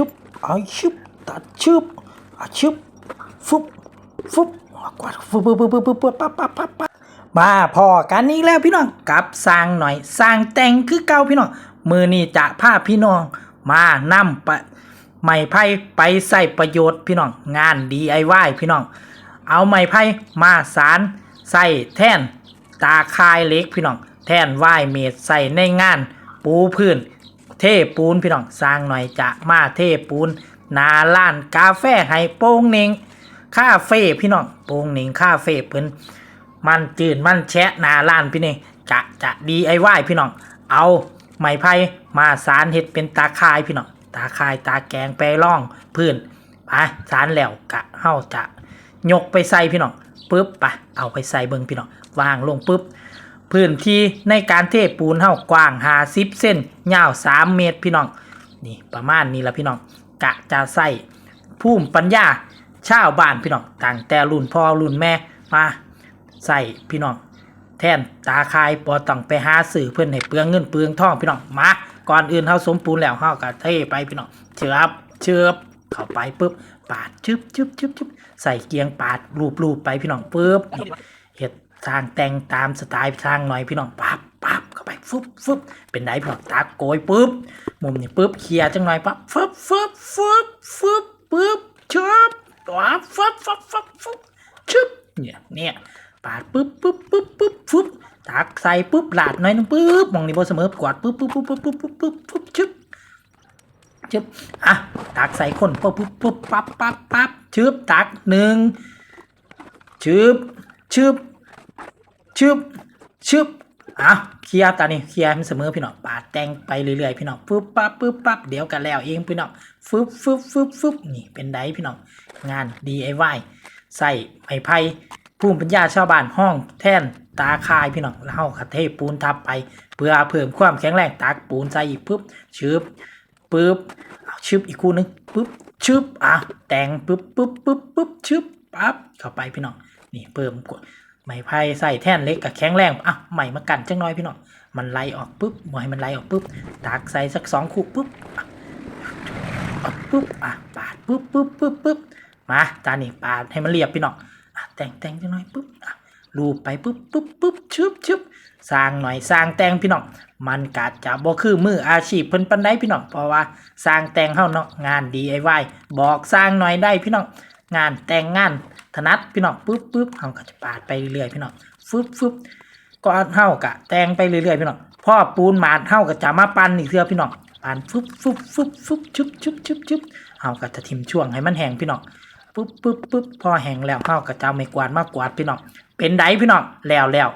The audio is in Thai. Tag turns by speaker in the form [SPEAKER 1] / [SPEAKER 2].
[SPEAKER 1] ชุบเอาชุบตัดชุบอาชุบฟุบฟุบกวาดฟุบฟุบฟุบฟุบฟุบปั๊บปั๊บปั๊บปั๊บมาพอกันนี้แล้วพี่น้องกับสร้างหน่อยสร้างแต่งคือเก่าพี่น้องมือนี้จะพาพี่น้อง มานำไปไม้ไผ่ไปใส่ประโยชน์พี่น้องงาน DIY พี่น้อง เอาไม้ไผ่มาสารใส่แท่นตาคายเล็กพี่น้อง แท่นไหวเมดใส่ในงาน ปูพื้น เทปูนพี่น้องสร้างหน่อยจะมาเทปูนนาล้านกาแฟให้โป้งเน่งคาเฟ่พี่น้องโป้งเน่งคาเฟ่เพิ่นมันจืดมันแชะนาล้านพี่นี่จะจะดีไอไหวพี่น้อง เอาไม้ไผ่มาสารเห็ดเป็นตาคายพี่น้องตาคายตาแกงไปร่องพื้นไปสารแล้วกะเฮาจะยกไปใส่พี่น้องปุ๊บไปเอาไปใส่เบิงพี่น้องวางลงปุ๊บ พื้นที่ในการเทปูนเท่ากว้าง50เส้นยาว3เมตรพี่น้องนี่ประมาณนี้ละพี่น้องกะจะใส่ภูมิปัญญาชาวบ้านพี่น้องต่างแต่รุ่นพ่อรุ่นแม่มาใส่พี่น้องแทนตาคายปอต้องไปหาสื่อเพื่อนให้เปลืองเงินเปลืองทองพี่น้องมาก่อนอื่นเฮาสมปูนแล้วเฮาก็เทไปพี่น้องเชือบเชือบเข้าไปปุ๊บปาดชึบชึบชึบชึบใส่เกียงปาดรูปรูปไปพี่น้องปุ๊บ นี่เฮ็ดทางแต่งตามสไตล์ทางหน่อยพี่น้องปั๊บปั๊บเข้าไปฟึบฟึบเป็นไดพี่น้องตาโกยปุ๊บมุมนี่ปุ๊บเคลียร์จังหน่อยปั๊บฟึบฟึบฟึบฟึบปุ๊บชึบตัวฟึบฟึบฟึบฟึบชึบเนี่ยเนี่ยปาดปุ๊บปุ๊บปุ๊บปุ๊บปุ๊บตักใส่ปุ๊บหลาดหน่อยนึงปุ๊บมองนี่บ่เสมอกวาดปุ๊บปุ๊บปุ๊บปุ๊บปุ๊บปุ๊บปุ๊บปุ๊บชึบชึบอะตักใส่คนปุ๊บปุ๊บปุ๊บปั๊บปั๊บปั๊บชึบตักหนึ่งชึบชึบ ชึบชึบอะเคลียร์ตานี่เคลียร์มันเสมอพี่น้องปาดแต่งไปเรื่อยๆพี่น้องปุ๊บปั๊บปุ๊บปั๊บเดี๋ยวกันแล้วเองพี่น้องฟึบฟึบฟึบฟึบนี่เป็นไดพี่น้องงาน DIY ใส่ไม้ไผ่ภูมิปัญญาชาวบ้านห้องแท่นตาคายพี่น้องแล้าคัเทปูนทับไป เพื่อเพิ่มความแข็งแรงตักปูนใส่อีกปึ๊บชึบปึ๊บเอาชึบอีกคู่นึงปึ๊บชึบอะแต่งปึ๊บปึ๊บปึ๊บปึ๊บชึบปั๊บเข้าไปพี่น้องนี่เพิ่มกด ไม้ไผ่ใส่แท่นเล็กกับแข็งแรงอะใหม่มากันจังน้อยพี่น้องมันไหลออกปึ๊บบ่ให้มันไหลออกปึ๊บตักใส่สักสองคู่ปึ๊บอะปึ๊บอะปาดปึ๊บปึ๊บปึ๊บปึ๊บมาตานี่ปาดให้มันเรียบพี่น้องอะแต่งแต่งจังหน่อยปุ๊บอะรูปไปปุ๊บปุ๊บปุ๊บชึบชึบสร้างหน่อยสร้างแต่งพี่น้องมันกาดจะบ่คือมืออาชีพเพิ่นปันได้พี่น้องเพราะว่าสร้างแต่งเฮาเนาะงาน DIY บอกสร้างหน่อยได้พี่น้อง งานแต่งงานถนัดพี่น้องปุ๊บปุ๊บเฮาก็จะปาดไปเรื่อยๆพี่น้องฟึบฟึบก็เฮากะแต่งไปเรื่อยๆพี่น้องพ่อปูนหมาดเฮาก็จะมาปั้นอีกเทื่อพี่น้องปั้นฟึบฟึบฟึบฟึบชุบชุบชุบชุบเฮาก็จะทิมช่วงให้มันแห้งพี่น้องปุ๊บปุ๊บปุ๊บพอแห้งแล้วเฮาก็จะเอาไม้กวาดมากวาดพี่น้องเป็นไดพี่น้องแล้วแล้ว